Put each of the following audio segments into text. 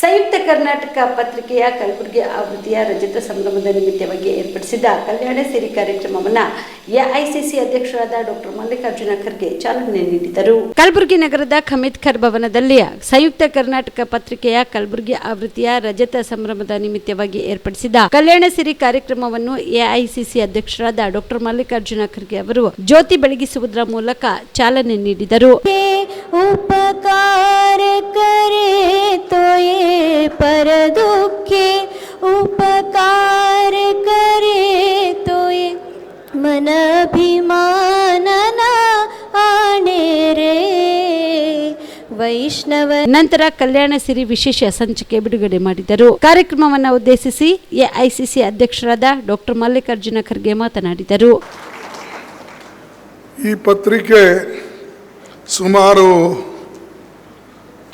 ಸಂಯುಕ್ತ ಕರ್ನಾಟಕ ಪತ್ರಿಕೆಯ ಕಲಬುರಗಿ ಆವೃತ್ತಿಯ ರಜತ ಸಂಭ್ರಮದ ನಿಮಿತ್ತವಾಗಿ ಏರ್ಪಡಿಸಿದ್ದ ಕಲ್ಯಾಣ ಸಿರಿ ಕಾರ್ಯಕ್ರಮವನ್ನು ಎಐಸಿಸಿ ಅಧ್ಯಕ್ಷರಾದ ಡಾಕ್ಟರ್ ಮಲ್ಲಿಕಾರ್ಜುನ ಖರ್ಗೆ ಚಾಲನೆ ನೀಡಿದರು. ಕಲಬುರಗಿ ನಗರದ ಖಮಿತ್ ಖರ್ ಭವನದಲ್ಲಿ ಸಂಯುಕ್ತ ಕರ್ನಾಟಕ ಪತ್ರಿಕೆಯ ಕಲಬುರಗಿ ಆವೃತ್ತಿಯ ರಜತ ಸಂಭ್ರಮದ ನಿಮಿತ್ತವಾಗಿ ಏರ್ಪಡಿಸಿದ ಕಲ್ಯಾಣ ಸಿರಿ ಕಾರ್ಯಕ್ರಮವನ್ನು ಎಐಸಿಸಿ ಅಧ್ಯಕ್ಷರಾದ ಡಾಕ್ಟರ್ ಮಲ್ಲಿಕಾರ್ಜುನ ಖರ್ಗೆ ಅವರು ಜ್ಯೋತಿ ಬೆಳಗಿಸುವುದರ ಮೂಲಕ ಚಾಲನೆ ನೀಡಿದರು. ಉಪಕಾರ ಮನಭಿಮಾನನ ಆಣೆರೆ ವೈಷ್ಣವ ನಂತರ ಕಲ್ಯಾಣ ಸಿರಿ ವಿಶೇಷ ಸಂಚಿಕೆ ಬಿಡುಗಡೆ ಮಾಡಿದರು. ಕಾರ್ಯಕ್ರಮವನ್ನು ಉದ್ದೇಶಿಸಿ ಎಐಸಿಸಿ ಅಧ್ಯಕ್ಷರಾದ ಡಾಕ್ಟರ್ ಮಲ್ಲಿಕಾರ್ಜುನ ಖರ್ಗೆ ಮಾತನಾಡಿದರು. ಈ ಪತ್ರಿಕೆ ಸುಮಾರು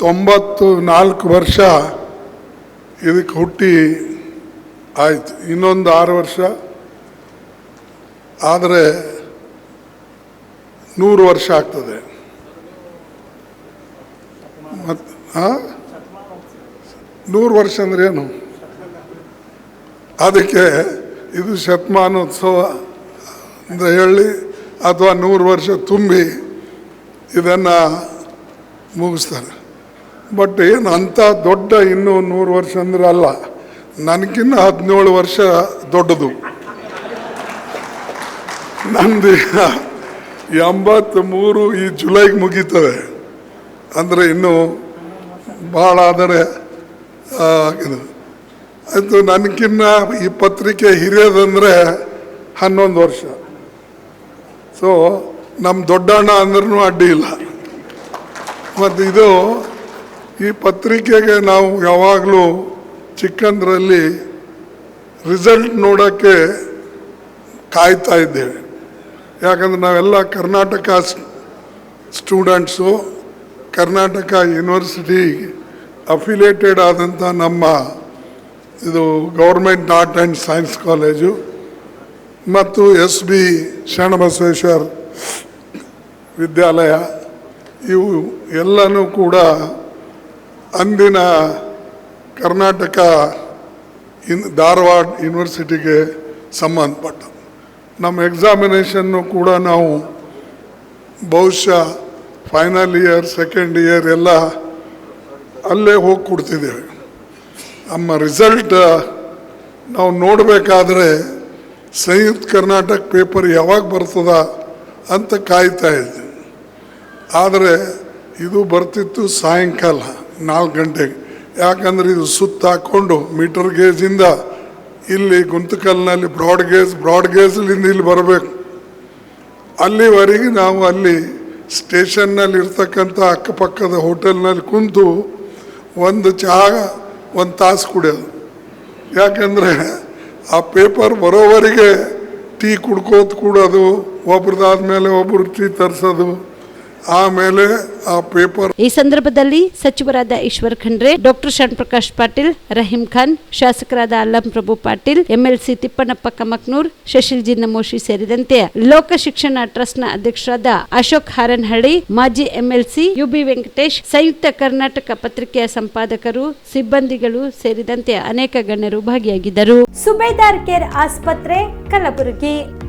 ತೊಂಬತ್ತು ನಾಲ್ಕು ವರ್ಷ ಇದಕ್ಕೆ ಹುಟ್ಟಿ ಆಯಿತು. ಇನ್ನೊಂದು ಆರು ವರ್ಷ ಆದರೆ ನೂರು ವರ್ಷ ಆಗ್ತದೆ. ಮತ್ತು ನೂರು ವರ್ಷ ಅಂದ್ರೆ ಏನು? ಅದಕ್ಕೆ ಇದು ಶತಮಾನೋತ್ಸವ ಅಂತ ಹೇಳಿ ಅಥವಾ ನೂರು ವರ್ಷ ತುಂಬಿ ಇದನ್ನು ಮುಗಿಸ್ತಾರೆ. ಬಟ್ ಏನು ಅಂಥ ದೊಡ್ಡ ಇನ್ನೂ ನೂರು ವರ್ಷ ಅಂದ್ರೆ ಅಲ್ಲ. ನನಗಿನ್ನ ಹದಿನೇಳು ವರ್ಷ ದೊಡ್ಡದು. ನಂದು ಎಂಬತ್ತ್ ಮೂರು ಈ ಜುಲೈಗೆ ಮುಗೀತವೆ ಅಂದರೆ ಇನ್ನೂ ಭಾಳ ಆದರೆ ಅದು ನನಗಿನ್ನ ಈ ಪತ್ರಿಕೆ ಹಿರಿಯದಂದರೆ ಹನ್ನೊಂದು ವರ್ಷ. ಸೊ ನಮ್ಮ ದೊಡ್ಡಣ್ಣ ಅಂದ್ರೂ ಅಡ್ಡಿ ಇಲ್ಲ. ಮತ್ತು ಇದು ಈ ಪತ್ರಿಕೆಗೆ ನಾವು ಯಾವಾಗಲೂ ಚಿಕ್ಕಂದ್ರಲ್ಲಿ ರಿಸಲ್ಟ್ ನೋಡೋಕ್ಕೆ ಕಾಯ್ತಾ ಇದ್ದೇವೆ. ಯಾಕಂದ್ರೆ ನಾವೆಲ್ಲ Karnataka students Karnataka university affiliated ಆದಂಥ ನಮ್ಮ ಇದು government art and science college ಮತ್ತು ಎಸ್ ಬಿ ಶರಣಬಸವೇಶ್ವರ್ ವಿದ್ಯಾಲಯ. ಇವು ಎಲ್ಲನೂ ಕೂಡ ಅಂದಿನ ಕರ್ನಾಟಕ ಇನ್, ಧಾರವಾಡ ಯೂನಿವರ್ಸಿಟಿಗೆ ಸಂಬಂಧಪಟ್ಟ ನಮ್ಮ ಎಕ್ಸಾಮಿನೇಷನ್ನು ಕೂಡ ನಾವು ಬಹುಶಃ ಫೈನಲ್ ಇಯರ್ ಸೆಕೆಂಡ್ ಇಯರ್ ಎಲ್ಲ ಅಲ್ಲೇ ಹೋಗಿ ಕೊಡ್ತಿದ್ದೇವೆ ನಮ್ಮ ರಿಸಲ್ಟ್ ನಾವು ನೋಡಬೇಕಾದ್ರೆ ಸಂಯುಕ್ತ ಕರ್ನಾಟಕ ಪೇಪರ್ ಯಾವಾಗ ಬರ್ತದ ಅಂತ ಕಾಯ್ತಾ ಇದ್ದೆ. ಆದರೆ ಇದು ಬರ್ತಿತ್ತು ಸಾಯಂಕಾಲ ನಾಲ್ಕು ಗಂಟೆಗೆ. ಯಾಕಂದರೆ ಇದು ಸುತ್ತ ಮೀಟರ್ ಗೇಜಿಂದ ಇಲ್ಲಿ ಗುಂತಕಲ್ನಲ್ಲಿ ಬ್ರಾಡ್ ಗೇಜ್ ಬ್ರಾಡ್ ಗೇಜ್ಲಿಂದ ಇಲ್ಲಿ ಬರಬೇಕು. ಅಲ್ಲಿವರೆಗೆ ನಾವು ಅಲ್ಲಿ ಸ್ಟೇಷನ್ನಲ್ಲಿ ಇರ್ತಕ್ಕಂಥ ಅಕ್ಕಪಕ್ಕದ ಹೋಟೆಲ್ನಲ್ಲಿ ಕುಂತು ಒಂದು ಚಹಾ ಒಂದು ತಾಸು ಕುಡಿಯೋದು. ಯಾಕೆಂದರೆ ಆ ಪೇಪರ್ ಬರೋವರೆಗೆ ಟೀ ಕುಡ್ಕೋತ ಕೂಡೋದು, ಒಬ್ರದಾದ್ಮೇಲೆ ಒಬ್ರು ಟೀ ತರಿಸೋದು. ಆಮೇಲೆ ಆ ಪೇಪರ್ ಈ ಸಂದರ್ಭದಲ್ಲಿ ಸಚಿವರಾದ ಈಶ್ವರ್ ಖಂಡ್ರೆ ಡಾಕ್ಟರ್ ಶರಣ್ ಪಾಟೀಲ್ ರಹೀಂ ಖಾನ್ ಶಾಸಕರಾದ ಅಲ್ಲಂ ಪ್ರಭು ಪಾಟೀಲ್ ಎಂಎಲ್ಸಿ ತಿಪ್ಪಣ್ಣಪ್ಪ ಕಮಕ್ನೂರ್ ಶಶಿಲ್ ಜಿ ನಮೋಶಿ ಸೇರಿದಂತೆ ಲೋಕ ಶಿಕ್ಷಣ ಟ್ರಸ್ಟ್ನ ಅಧ್ಯಕ್ಷರಾದ ಅಶೋಕ್ ಹಾರನಹಳ್ಳಿ ಮಾಜಿ ಎಂಎಲ್ಸಿ ಯುಬಿ ವೆಂಕಟೇಶ್ ಸಂಯುಕ್ತ ಕರ್ನಾಟಕ ಪತ್ರಿಕೆಯ ಸಂಪಾದಕರು ಸಿಬ್ಬಂದಿಗಳು ಸೇರಿದಂತೆ ಅನೇಕ ಗಣ್ಯರು ಭಾಗಿಯಾಗಿದ್ದರು. ಸುಬೇದಾರ್ ಕೇರ್ ಆಸ್ಪತ್ರೆ ಕಲಬುರಗಿ.